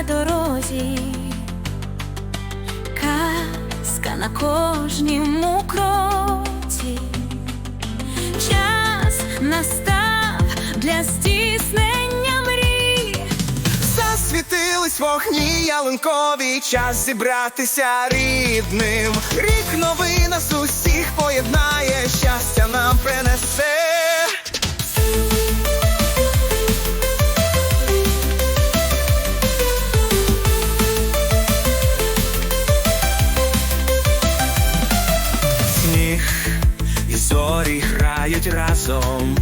на дорозі, казка на кожному кроці, час настав для стіснення мрій, засвітились вогні ялинкові час зібратися рідним, рік новий нас. Грають разом.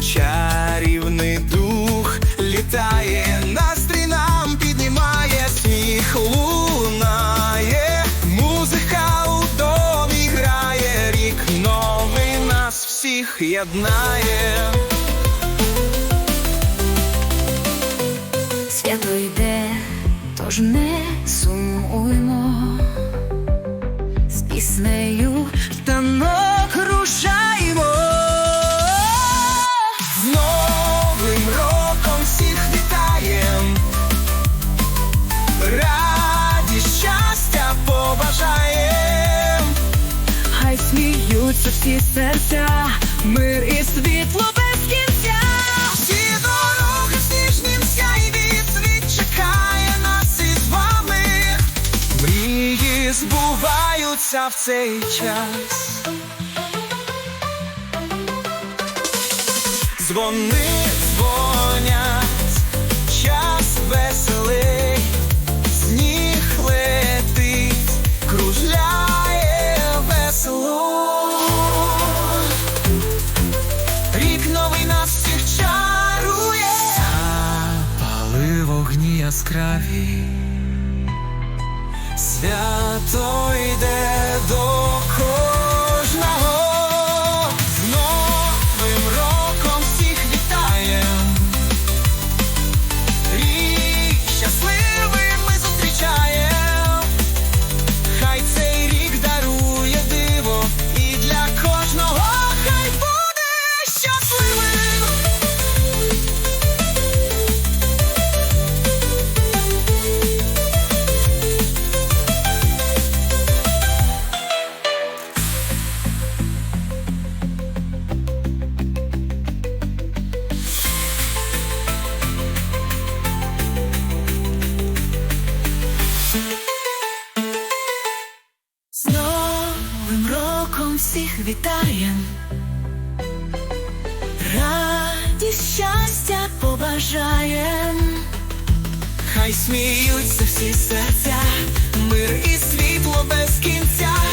Чарівний дух літає, настрій нам піднімає, сміх лунає, музика у домі грає, рік новий нас всіх єднає. Свято йде, тож не сумуймо. Сміються всі серця, мир і світло без кінця. Всі дороги сніжнім сяйві світ чекає нас із вами. Мрії збуваються в цей час. Дзвони дзвонять, час веселий, Рік новий нас всіх чарує. Запали вогні яскраві. Свято йде всіх вітаєм, радість щастя побажає, хай сміються всі серця, мир і світло без кінця.